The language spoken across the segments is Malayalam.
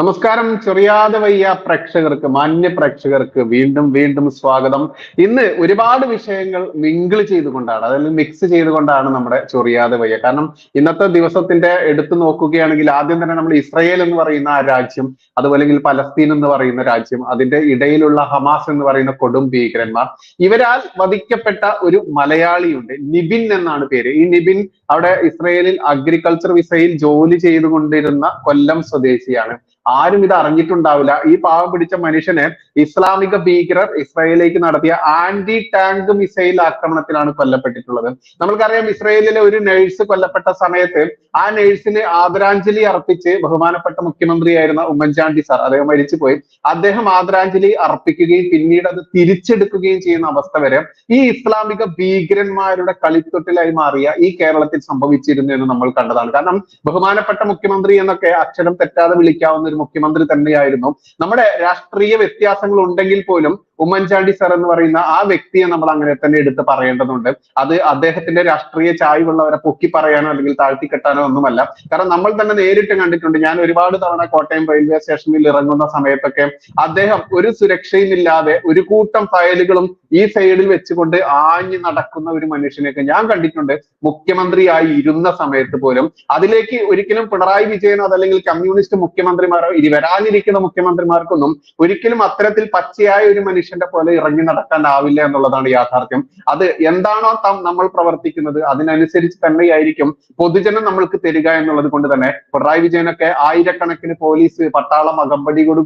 നമസ്കാരം. ചെറിയാതെ വയ്യ പ്രേക്ഷകർക്ക് മാന്യ പ്രേക്ഷകർക്ക് വീണ്ടും വീണ്ടും സ്വാഗതം. ഇന്ന് ഒരുപാട് വിഷയങ്ങൾ മിങ്കിൾ ചെയ്തുകൊണ്ടാണ് അതായത് മിക്സ് ചെയ്തുകൊണ്ടാണ് നമ്മുടെ ചൊറിയാതെ വയ്യ. കാരണം ഇന്നത്തെ ദിവസത്തിന്റെ എടുത്തു നോക്കുകയാണെങ്കിൽ ആദ്യം തന്നെ നമ്മൾ ഇസ്രയേൽ എന്ന് പറയുന്ന രാജ്യം അതുപോലെ പലസ്തീൻ എന്ന് പറയുന്ന രാജ്യം അതിന്റെ ഇടയിലുള്ള ഹമാസ് എന്ന് പറയുന്ന കൊടും ഭീകരന്മാർ ഇവരാൽ വധിക്കപ്പെട്ട ഒരു മലയാളിയുണ്ട് നിബിൻ എന്നാണ് പേര്. ഈ നിബിൻ അവിടെ ഇസ്രയേലിൽ അഗ്രികൾച്ചർ വിസയിൽ ജോലി ചെയ്തുകൊണ്ടിരുന്ന കൊല്ലം സ്വദേശിയാണ്. ആരും ഇത് അറിഞ്ഞിട്ടുണ്ടാവില്ല. ഈ പാവം പിടിച്ച മനുഷ്യനെ ഇസ്ലാമിക ഭീകരർ ഇസ്രായേലിലേക്ക് നടത്തിയ ആന്റി ടാങ്ക് മിസൈൽ ആക്രമണത്തിലാണ് കൊല്ലപ്പെട്ടിട്ടുള്ളത്. നമ്മൾക്കറിയാം ഇസ്രായേലിലെ ഒരു നഴ്സ് കൊല്ലപ്പെട്ട സമയത്ത് ആ നഴ്സിന് ആദരാഞ്ജലി അർപ്പിച്ച് ബഹുമാനപ്പെട്ട മുഖ്യമന്ത്രിയായിരുന്ന ഉമ്മൻചാണ്ടി സാർ അദ്ദേഹം മരിച്ചുപോയി. അദ്ദേഹം ആദരാഞ്ജലി അർപ്പിക്കുകയും പിന്നീട് അത് തിരിച്ചെടുക്കുകയും ചെയ്യുന്ന അവസ്ഥ വരെ ഈ ഇസ്ലാമിക ഭീകരന്മാരുടെ കളിത്തൊട്ടിലായി മാറിയ ഈ കേരളത്തിൽ സംഭവിച്ചിരുന്നു എന്ന് നമ്മൾ കണ്ടതാണ്. കാരണം ബഹുമാനപ്പെട്ട മുഖ്യമന്ത്രി എന്നൊക്കെ അക്ഷരം തെറ്റാതെ വിളിക്കാവുന്ന ഒരു മുഖ്യമന്ത്രി തന്നെയായിരുന്നു. നമ്മുടെ രാഷ്ട്രീയ വ്യത്യാസങ്ങൾ ഉണ്ടെങ്കിൽ പോലും ഉമ്മൻചാണ്ടി സർ എന്ന് പറയുന്ന ആ വ്യക്തിയെ നമ്മൾ അങ്ങനെ തന്നെ എടുത്ത് പറയേണ്ടതുണ്ട്. അത് അദ്ദേഹത്തിന്റെ രാഷ്ട്രീയ ചായ്വുള്ളവരെ പൊക്കി പറയാനോ അല്ലെങ്കിൽ താഴ്ത്തിക്കെട്ടാനോ ഒന്നുമല്ല. കാരണം നമ്മൾ തന്നെ നേരിട്ട് കണ്ടിട്ടുണ്ട്. ഞാൻ ഒരുപാട് തവണ കോട്ടയം റെയിൽവേ സ്റ്റേഷനിൽ ഇറങ്ങുന്ന സമയത്തൊക്കെ അദ്ദേഹം ഒരു സുരക്ഷയും ഇല്ലാതെ ഒരു കൂട്ടം ഫയലുകളും ഈ സൈഡിൽ വെച്ചുകൊണ്ട് ആഞ്ഞു നടക്കുന്ന ഒരു മനുഷ്യനെയൊക്കെ ഞാൻ കണ്ടിട്ടുണ്ട്. മുഖ്യമന്ത്രിയായി ഇരുന്ന സമയത്ത് പോലും. അതിലേക്ക് ഒരിക്കലും പിണറായി വിജയനോ അതല്ലെങ്കിൽ കമ്മ്യൂണിസ്റ്റ് മുഖ്യമന്ത്രിമാരോ ഇനി വരാനിരിക്കുന്ന മുഖ്യമന്ത്രിമാർക്കൊന്നും ഒരിക്കലും അത്തരത്തിൽ പച്ചയായ ഒരു മനുഷ്യന്റെ പോലെ ഇറങ്ങി നടക്കാൻ ആവില്ല എന്നുള്ളതാണ് യാഥാർത്ഥ്യം. അത് എന്താണോ നമ്മൾ പ്രവർത്തിക്കുന്നത് അതിനനുസരിച്ച് തന്നെയായിരിക്കും പൊതുജനം നമ്മൾക്ക് തരിക എന്നുള്ളത് കൊണ്ട് തന്നെ. പിണറായി വിജയനൊക്കെ ആയിരക്കണക്കിന് പോലീസ് പട്ടാളം അകമ്പടിയോട്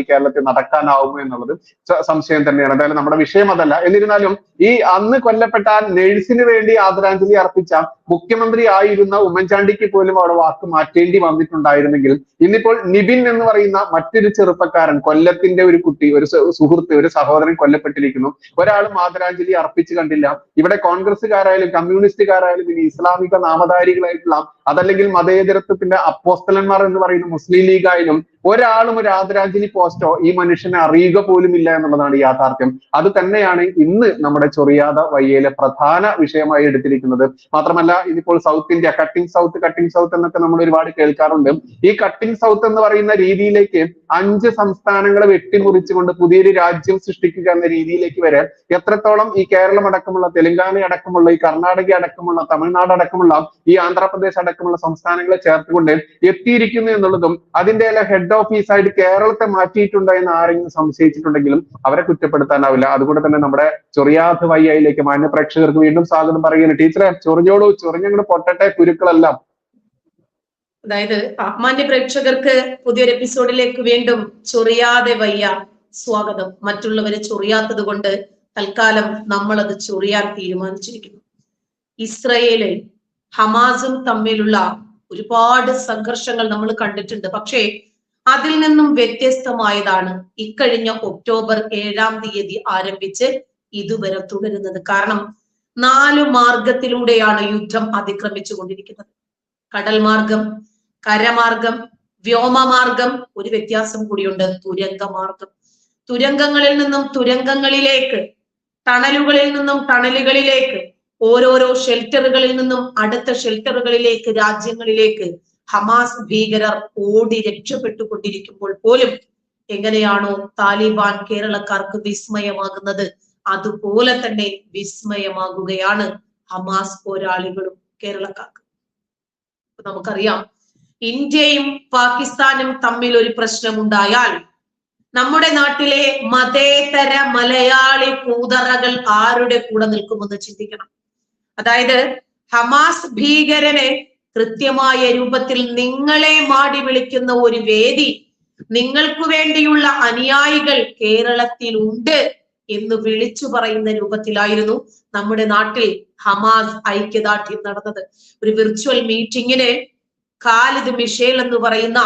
ഈ കേരളത്തിൽ നടക്കാനാവുമോ എന്നുള്ളത് സംശയം തന്നെയാണ്. എന്തായാലും നമ്മുടെ വിഷയം അതല്ല. എന്നിരുന്നാലും ഈ അന്ന് കൊല്ലപ്പെട്ട നഴ്സിന് വേണ്ടി ആദരാഞ്ജലി അർപ്പിച്ച മുഖ്യമന്ത്രി ആയിരുന്ന ഉമ്മൻചാണ്ടിക്ക് പോലും അവിടെ വാക്ക് മാറ്റേണ്ടി വന്നിട്ടുണ്ടായിരുന്നെങ്കിൽ ഇന്നിപ്പോൾ നിബിൻ എന്ന് പറയുന്ന മറ്റൊരു ചെറുപ്പക്കാരൻ കൊല്ലത്തിന്റെ ഒരു കുട്ടി ഒരു സുഹൃത്ത് ഒരു സഹോദരൻ കൊല്ലപ്പെട്ടിരിക്കുന്നു. ഒരാളും ആദരാഞ്ജലി അർപ്പിച്ചു കണ്ടില്ല. ഇവിടെ കോൺഗ്രസ്സുകാരായാലും കമ്മ്യൂണിസ്റ്റുകാരായാലും ഇനി ഇസ്ലാമിക നാമധാരികളായിട്ടുള്ള അതല്ലെങ്കിൽ മതേതരത്വത്തിന്റെ അപ്പോസ്തലന്മാർ എന്ന് പറയുന്ന മുസ്ലിം ലീഗായാലും ഒരാളും ഒരു ആദരാഞ്ജലി പോസ്റ്റോ ഈ മനുഷ്യനെ അറിയുക പോലും ഇല്ല എന്നുള്ളതാണ് യാഥാർത്ഥ്യം. അത് തന്നെയാണ് ഇന്ന് നമ്മുടെ ചൊറിയാത വയ്യയിലെ പ്രധാന വിഷയമായി എടുത്തിരിക്കുന്നത്. മാത്രമല്ല ഇതിപ്പോൾ south India cutting south cutting south എന്നൊക്കെ നമ്മൾ ഒരുപാട് കേൾക്കാറുണ്ട്. ഈ കട്ടിംഗ് സൗത്ത് എന്ന് പറയുന്ന രീതിയിലേക്ക് അഞ്ച് സംസ്ഥാനങ്ങളെ വെട്ടിമുറിച്ചുകൊണ്ട് പുതിയൊരു രാജ്യം സൃഷ്ടിക്കുക എന്ന രീതിയിലേക്ക് വരെ എത്രത്തോളം ഈ കേരളം അടക്കമുള്ള തെലങ്കാന അടക്കമുള്ള ഈ കർണാടക അടക്കമുള്ള തമിഴ്നാട് അടക്കമുള്ള ഈ ആന്ധ്രാപ്രദേശ് അടക്കമുള്ള സംസ്ഥാനങ്ങളെ ചേർത്തുകൊണ്ട് എത്തിയിരിക്കുന്നു എന്നുള്ളതും അതിന്റെ ഹെഡ് ഓഫീസായിട്ട് കേരളത്തെ മാറ്റിയിട്ടുണ്ടോ എന്ന് ആരെങ്കിലും സംശയിച്ചിട്ടുണ്ടെങ്കിലും അവരെ കുറ്റപ്പെടുത്താനാവില്ല. അതുകൊണ്ട് തന്നെ നമ്മുടെ ചൊറിയാത്ത വയ്യയിലേക്ക് മാന്യ പ്രേക്ഷകർക്ക് വീണ്ടും സ്വാഗതം പറയുകയാണ്. ടീച്ചറെ ചൊറിഞ്ഞോളൂ ചൊറിഞ്ഞങ്ങോട് പൊട്ടട്ടെ കുരുക്കളെല്ലാം അതായത് മാന്യ പ്രേക്ഷകർക്ക് പുതിയൊരു എപ്പിസോഡിലേക്ക് വീണ്ടും ചൊറിയാതെ വയ്യ സ്വാഗതം. മറ്റുള്ളവരെ ചൊറിയാത്തത് കൊണ്ട് തൽക്കാലം നമ്മൾ അത് ചൊറിയാൻ തീരുമാനിച്ചിരിക്കുന്നു. ഇസ്രയേലിൽ ഹമാസും തമ്മിലുള്ള ഒരുപാട് സംഘർഷങ്ങൾ നമ്മൾ കണ്ടിട്ടുണ്ട്. പക്ഷേ അതിൽ നിന്നും വ്യത്യസ്തമായതാണ് ഇക്കഴിഞ്ഞ ഒക്ടോബർ ഏഴാം തീയതി ആരംഭിച്ച് ഇതുവരെ തുടരുന്നത്. കാരണം നാല് മാർഗത്തിലൂടെയാണ് യുദ്ധം അതിക്രമിച്ചു കൊണ്ടിരിക്കുന്നത്. കടൽ മാർഗം കരമാർഗം വ്യോമമാർഗം ഒരു വ്യത്യാസം കൂടിയുണ്ട്. തുരങ്കമാർഗം തുരങ്കങ്ങളിൽ നിന്നും തുരങ്കങ്ങളിലേക്ക് ടണലുകളിൽ നിന്നും ടണലുകളിലേക്ക് ഓരോരോ ഷെൽട്ടറുകളിൽ നിന്നും അടുത്ത ഷെൽട്ടറുകളിലേക്ക് രാജ്യങ്ങളിലേക്ക് ഹമാസ് ഭീകരർ ഓടി രക്ഷപ്പെട്ടുകൊണ്ടിരിക്കുമ്പോൾ പോലും എങ്ങനെയാണോ താലിബാൻ കേരളക്കാർക്ക് വിസ്മയമാകുന്നത്? അതുപോലെ തന്നെ വിസ്മയമാകുകയാണ് ഹമാസ് പോരാളികളും കേരളക്കാർക്ക്. നമുക്കറിയാം ഇന്ത്യയും പാകിസ്ഥാനും തമ്മിൽ ഒരു പ്രശ്നമുണ്ടായാൽ നമ്മുടെ നാട്ടിലെ മതേതര മലയാളി കൂതറകൾ ആരുടെ കൂടെ നിൽക്കുമെന്ന് ചിന്തിക്കണം. അതായത് ഹമാസ് ഭീകരനെ കൃത്യമായ രൂപത്തിൽ നിങ്ങളെ മാടി വിളിക്കുന്ന ഒരു വേദി നിങ്ങൾക്കു വേണ്ടിയുള്ള അനുയായികൾ കേരളത്തിൽ ഉണ്ട് എന്ന് വിളിച്ചു പറയുന്ന രൂപത്തിലായിരുന്നു നമ്മുടെ നാട്ടിൽ ഹമാസ് ഐക്യദാർഢ്യം നടന്നത്. ഒരു വിർച്വൽ മീറ്റിങ്ങിന് ഖാലിദ് മിഷേൽ എന്ന് പറയുന്ന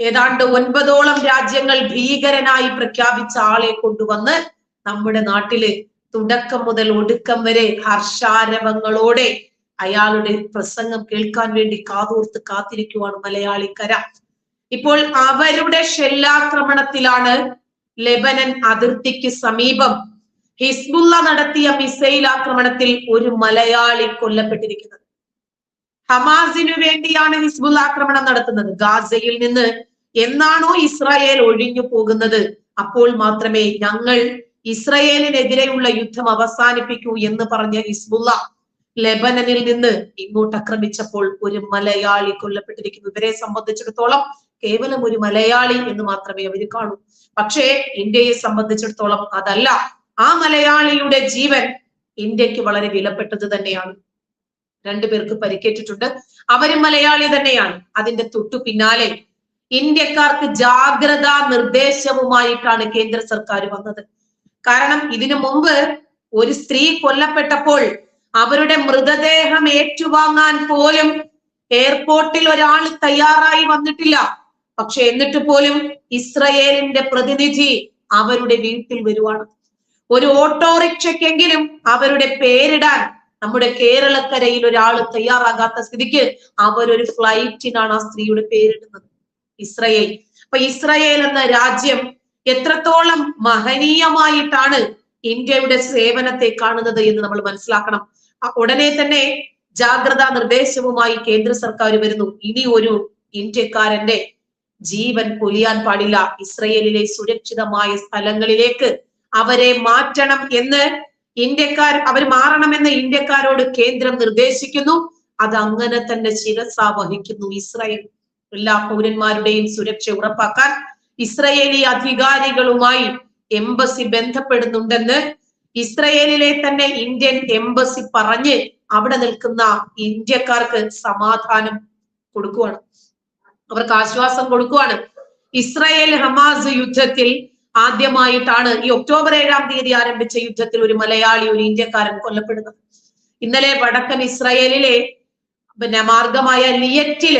ഏതാണ്ട് ഒൻപതോളം രാജ്യങ്ങൾ ഭീകരനായി പ്രഖ്യാപിച്ച ആളെ കൊണ്ടുവന്ന് നമ്മുടെ നാട്ടിൽ തുടക്കം മുതൽ ഒടുക്കം വരെ ഹർഷാരവങ്ങളോടെ അയാളുടെ പ്രസംഗം കേൾക്കാൻ വേണ്ടി കാതോർത്ത് കാത്തിരിക്കുവാണ് മലയാളിക്കര. ഇപ്പോൾ അവരുടെ ഷെല്ലാക്രമണത്തിലാണ് ലെബനൻ അതിർത്തിക്ക് സമീപം. ഹിസ്ബുള്ള നടത്തിയ മിസൈൽ ആക്രമണത്തിൽ ഒരു മലയാളി കൊല്ലപ്പെട്ടിരിക്കുന്നത്. ഹമാസിനു വേണ്ടിയാണ് ഹിസ്ബുള്ള ആക്രമണം നടത്തുന്നത്. ഗാസയിൽ നിന്ന് എന്നാണോ ഇസ്രായേൽ ഒഴിഞ്ഞു പോകുന്നത്? അപ്പോൾ മാത്രമേ ഞങ്ങൾ ഇസ്രയേലിനെതിരെയുള്ള യുദ്ധം അവസാനിപ്പിക്കൂ എന്ന് പറഞ്ഞ ഹിസ്ബുള്ള ലെബനനിൽ നിന്ന് ഇങ്ങോട്ട് ആക്രമിച്ചപ്പോൾ ഒരു മലയാളി കൊല്ലപ്പെട്ടിരിക്കുന്നു. ഇവരെ സംബന്ധിച്ചിടത്തോളം കേവലം ഒരു മലയാളി എന്ന് മാത്രമേ അവർ കാണൂ. പക്ഷേ ഇന്ത്യയെ സംബന്ധിച്ചിടത്തോളം അതല്ല. ആ മലയാളിയുടെ ജീവൻ ഇന്ത്യയ്ക്ക് വളരെ വിലപ്പെട്ടത് തന്നെയാണ്. രണ്ടുപേർക്ക് പരിക്കേറ്റിട്ടുണ്ട്. അവരും മലയാളി തന്നെയാണ്. അതിന്റെ തൊട്ടു പിന്നാലെ ഇന്ത്യക്കാർക്ക് ജാഗ്രതാ നിർദ്ദേശവുമായിട്ടാണ് കേന്ദ്ര സർക്കാർ വന്നത്. കാരണം ഇതിനു മുമ്പ് ഒരു സ്ത്രീ കൊല്ലപ്പെട്ടപ്പോൾ അവരുടെ മൃതദേഹം ഏറ്റുവാങ്ങാൻ പോലും എയർപോർട്ടിൽ ഒരാൾ തയ്യാറായി വന്നിട്ടില്ല. പക്ഷെ എന്നിട്ട് പോലും ഇസ്രയേലിന്റെ പ്രതിനിധി അവരുടെ വീട്ടിൽ വരുവാണ്. ഒരു ഓട്ടോറിക്ഷയ്ക്കെങ്കിലും അവരുടെ പേരിടാൻ നമ്മുടെ കേരളക്കരയിൽ ഒരാൾ തയ്യാറാകാത്ത സ്ഥിതിക്ക് അവരൊരു ഫ്ലൈറ്റിനാണ് ആ സ്ത്രീയുടെ പേരിടുന്നത്. ഇസ്രയേൽ. അപ്പൊ ഇസ്രയേൽ എന്ന രാജ്യം എത്രത്തോളം മഹനീയമായിട്ടാണ് ഇന്ത്യയുടെ സേവനത്തെ കാണുന്നത് എന്ന് നമ്മൾ മനസ്സിലാക്കണം. ഉടനെ തന്നെ ജാഗ്രതാ നിർദ്ദേശവുമായി കേന്ദ്ര സർക്കാർ വരുന്നു. ഇനി ഒരു ഇന്ത്യക്കാരന്റെ ജീവൻ പൊലിയാൻ പാടില്ല. ഇസ്രയേലിലെ സുരക്ഷിതമായ സ്ഥലങ്ങളിലേക്ക് അവരെ മാറ്റണം എന്ന് ഇന്ത്യക്കാർ അവർ മാറണമെന്ന് ഇന്ത്യക്കാരോട് കേന്ദ്രം നിർദ്ദേശിക്കുന്നു. അത് അങ്ങനെ തന്നെ ശിരസ വഹിക്കുന്നു ഇസ്രായേൽ. എല്ലാ പൗരന്മാരുടെയും സുരക്ഷ ഉറപ്പാക്കാൻ ഇസ്രയേലി അധികാരികളുമായി എംബസി ബന്ധപ്പെടുന്നുണ്ടെന്ന് ഇസ്രയേലിലെ തന്നെ ഇന്ത്യൻ എംബസി പറഞ്ഞ് അവിടെ നിൽക്കുന്ന ഇന്ത്യക്കാർക്ക് സമാധാനം കൊടുക്കുവാണ്. അവർക്ക് ആശ്വാസം കൊടുക്കുവാണ്. ഇസ്രയേൽ ഹമാസ് യുദ്ധത്തിൽ ആദ്യമായിട്ടാണ് ഈ ഒക്ടോബർ ഏഴാം തീയതി ആരംഭിച്ച യുദ്ധത്തിൽ ഒരു മലയാളി ഒരു ഇന്ത്യക്കാരൻ കൊല്ലപ്പെടുന്നത്. ഇന്നലെ വടക്കൻ ഇസ്രയേലിലെ പിന്നെ മാർഗമായ ലിയറ്റിൽ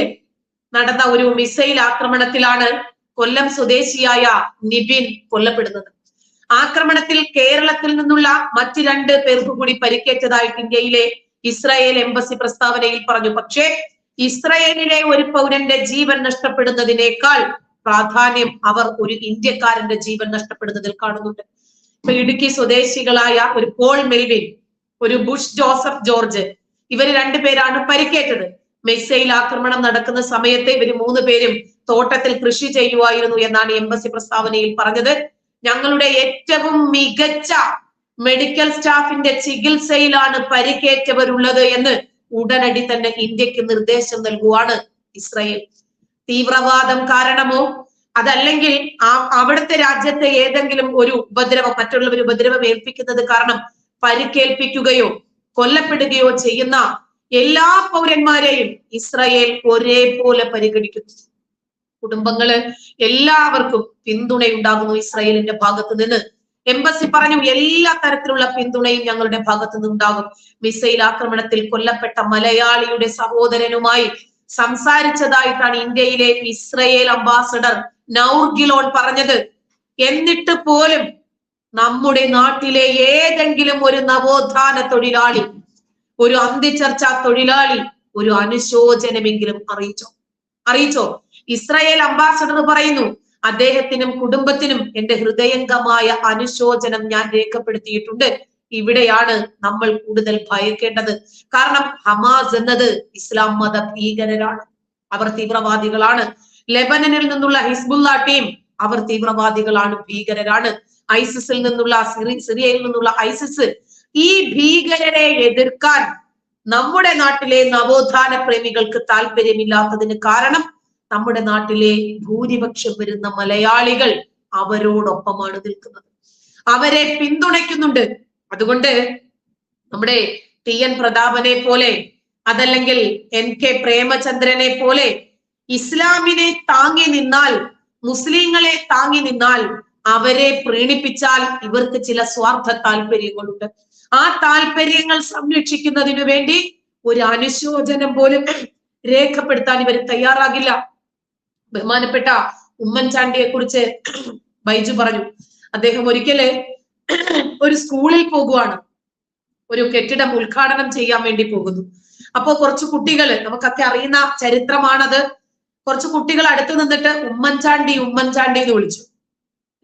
നടന്ന ഒരു മിസൈൽ ആക്രമണത്തിലാണ് കൊല്ലം സ്വദേശിയായ നിബിൻ കൊല്ലപ്പെടുന്നത്. ആക്രമണത്തിൽ കേരളത്തിൽ നിന്നുള്ള മറ്റ് രണ്ട് പേർക്ക് കൂടി പരിക്കേറ്റതായിട്ട് ഇന്ത്യയിലെ ഇസ്രായേൽ എംബസി പ്രസ്താവനയിൽ പറഞ്ഞു. പക്ഷേ ഇസ്രായേലിലെ ഒരു പൗരന്റെ ജീവൻ നഷ്ടപ്പെടുന്നതിനേക്കാൾ പ്രാധാന്യം അവർ ഒരു ഇന്ത്യക്കാരന്റെ ജീവൻ നഷ്ടപ്പെടുന്നതിൽ കാണുന്നുണ്ട്. ഇപ്പൊ ഇടുക്കി സ്വദേശികളായ ഒരു പോൾ മെൽവിൻ ഒരു ബുഷ് ജോസഫ് ജോർജ് ഇവർ രണ്ടുപേരാണ് പരിക്കേറ്റത്. മിസൈൽ ആക്രമണം നടക്കുന്ന സമയത്ത് ഇവർ മൂന്ന് പേരും തോട്ടത്തിൽ കൃഷി ചെയ്യുമായിരുന്നു എന്നാണ് എംബസി പ്രസ്താവനയിൽ പറഞ്ഞത്. ഞങ്ങളുടെ ഏറ്റവും മികച്ച മെഡിക്കൽ സ്റ്റാഫിന്റെ ചികിത്സയിലാണ് പരിക്കേറ്റവരുള്ളത് എന്ന് ഉടനടി തന്നെ ഇന്ത്യയ്ക്ക് നിർദ്ദേശം നൽകുവാണ് ഇസ്രയേൽ. തീവ്രവാദം കാരണമോ? അതല്ലെങ്കിൽ അവിടുത്തെ രാജ്യത്തെ ഏതെങ്കിലും ഒരു ഉപദ്രവം മറ്റുള്ളവർ ഉപദ്രവം ഏൽപ്പിക്കുന്നത് കാരണം പരിക്കേൽപ്പിക്കുകയോ കൊല്ലപ്പെടുകയോ ചെയ്യുന്ന എല്ലാ പൗരന്മാരെയും ഇസ്രയേൽ ഒരേപോലെ പരിഗണിക്കുന്നു. കുടുംബങ്ങൾ എല്ലാവർക്കും പിന്തുണയുണ്ടാകുന്നു ഇസ്രായേലിന്റെ ഭാഗത്ത് നിന്ന്. എംബസി പറഞ്ഞു എല്ലാ തരത്തിലുള്ള പിന്തുണയും ഞങ്ങളുടെ ഭാഗത്തു നിന്നുണ്ടാകും മിസൈൽ ആക്രമണത്തിൽ കൊല്ലപ്പെട്ട മലയാളിയുടെ സഹോദരനുമായി സംസാരിച്ചതായിട്ടാണ് ഇന്ത്യയിലെ ഇസ്രയേൽ അംബാസഡർ നൗർഗിലോൺ പറഞ്ഞത്. എന്നിട്ട് പോലും നമ്മുടെ നാട്ടിലെ ഏതെങ്കിലും ഒരു നവോത്ഥാന തൊഴിലാളി ഒരു അന്ത്യചർച്ചാ തൊഴിലാളി ഒരു അനുശോചനമെങ്കിലും അറിയിച്ചോ? അറിയിച്ചോ? ഇസ്രായേൽ അംബാസഡർ പറയുന്നു. അദ്ദേഹത്തിനും കുടുംബത്തിനും എന്റെ ഹൃദയംഗമായ അനുശോചനം ഞാൻ രേഖപ്പെടുത്തിയിട്ടുണ്ട്. ഇവിടെയാണ് നമ്മൾ കൂടുതൽ ഭയക്കേണ്ടത്. കാരണം ഹമാസ് എന്നത് ഇസ്ലാം മത ഭീകരരാണ്. അവർ തീവ്രവാദികളാണ്. ലെബനനിൽ നിന്നുള്ള ഹിസ്ബുല്ല ടീം അവർ തീവ്രവാദികളാണ് ഭീകരരാണ്. ഐസിസിൽ നിന്നുള്ള സിറി സിറിയയിൽ നിന്നുള്ള ഐസിസ് ഈ ഭീകരരെ എതിർക്കാൻ നമ്മുടെ നാട്ടിലെ നവോത്ഥാന പ്രേമികൾക്ക് താല്പര്യമില്ലാത്തതിന് കാരണം നമ്മുടെ നാട്ടിലെ ഭൂരിപക്ഷം വരുന്ന മലയാളികൾ അവരോടൊപ്പമാണ് നിൽക്കുന്നത്. അവരെ പിന്തുണയ്ക്കുന്നുണ്ട്. അതുകൊണ്ട് നമ്മുടെ ടി എൻ പ്രതാപനെ പോലെ അതല്ലെങ്കിൽ എൻ കെ പ്രേമചന്ദ്രനെ പോലെ ഇസ്ലാമിനെ താങ്ങി നിന്നാൽ മുസ്ലിങ്ങളെ താങ്ങി നിന്നാൽ അവരെ പ്രീണിപ്പിച്ചാൽ ഇവർക്ക് ചില സ്വാർത്ഥ താല്പര്യങ്ങളുണ്ട് ആ താല്പര്യങ്ങൾ സംരക്ഷിക്കുന്നതിനു വേണ്ടി ഒരു അനുശോചനം പോലും രേഖപ്പെടുത്താൻ ഇവർ തയ്യാറാകില്ല. ബഹുമാനപ്പെട്ട ഉമ്മൻചാണ്ടിയെ കുറിച്ച് ബൈജു പറഞ്ഞു. അദ്ദേഹം ഒരിക്കൽ ഒരു സ്കൂളിൽ പോകുവാണ്. ഒരു കെട്ടിടം ഉദ്ഘാടനം ചെയ്യാൻ വേണ്ടി പോകുന്നു. അപ്പോ കുറച്ച് കുട്ടികൾ നമുക്കൊക്കെ അറിയുന്ന ചരിത്രമാണത്. കുറച്ച് കുട്ടികൾ അടുത്ത് നിന്നിട്ട് ഉമ്മൻചാണ്ടി ഉമ്മൻചാണ്ടി എന്ന് വിളിച്ചു.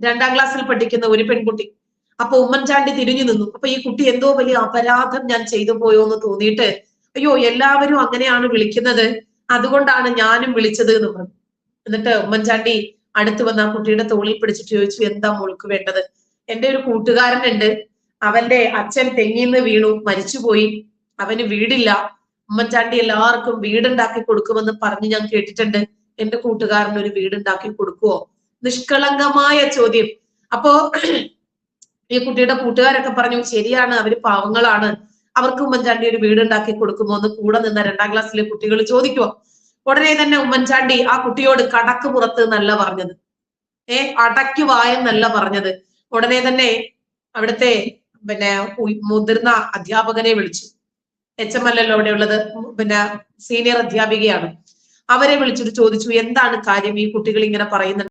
രണ്ടാം ക്ലാസ്സിൽ പഠിക്കുന്ന ഒരു പെൺകുട്ടി. അപ്പൊ ഉമ്മൻചാണ്ടി തിരിഞ്ഞു നിന്നു. അപ്പൊ ഈ കുട്ടി എന്തോ വലിയ അപരാധം ഞാൻ ചെയ്തു പോയോ എന്ന് തോന്നിയിട്ട് അയ്യോ എല്ലാവരും അങ്ങനെയാണ് വിളിക്കുന്നത്. അതുകൊണ്ടാണ് ഞാനും വിളിച്ചത് എന്ന് പറഞ്ഞു. എന്നിട്ട് ഉമ്മൻചാണ്ടി അടുത്ത് വന്ന് ആ കുട്ടിയുടെ തോളിൽ പിടിച്ചിട്ട് ചോദിച്ചു എന്താ മോൾക്ക് വേണ്ടത്? എന്റെ ഒരു കൂട്ടുകാരനുണ്ട്. അവന്റെ അച്ഛൻ തെങ്ങിന്ന് വീണു മരിച്ചുപോയി. അവന് വീടില്ല. ഉമ്മൻചാണ്ടി എല്ലാവർക്കും വീടുണ്ടാക്കി കൊടുക്കുമെന്ന് പറഞ്ഞ് ഞാൻ കേട്ടിട്ടുണ്ട്. എന്റെ കൂട്ടുകാരന് ഒരു വീടുണ്ടാക്കി കൊടുക്കുവോ? നിഷ്കളങ്കമായ ചോദ്യം. അപ്പോ ഈ കുട്ടിയുടെ കൂട്ടുകാരൊക്കെ പറഞ്ഞു ശരിയാണ് അവർ പാവങ്ങളാണ്. അവർക്ക് ഉമ്മൻചാണ്ടി ഒരു വീടുണ്ടാക്കി കൊടുക്കുമോ എന്ന് കൂടെ നിന്ന രണ്ടാം ക്ലാസ്സിലെ കുട്ടികൾ ചോദിക്കുവോ? ഉടനെ തന്നെ ഉമ്മൻചാണ്ടി ആ കുട്ടിയോട് കടക്ക് പുറത്ത് എന്നല്ല പറഞ്ഞത്. ഏ അടയ്ക്ക് വായെന്നല്ല പറഞ്ഞത്. ഉടനെ തന്നെ അവിടുത്തെ പിന്നെ മുതിർന്ന അധ്യാപകനെ വിളിച്ചു. എച്ച് എം എൽ അവിടെ ഉള്ളത് പിന്നെ സീനിയർ അധ്യാപികയാണ്. അവരെ വിളിച്ചിട്ട് ചോദിച്ചു എന്താണ് കാര്യം? ഈ കുട്ടികൾ ഇങ്ങനെ പറയുന്നുണ്ട്.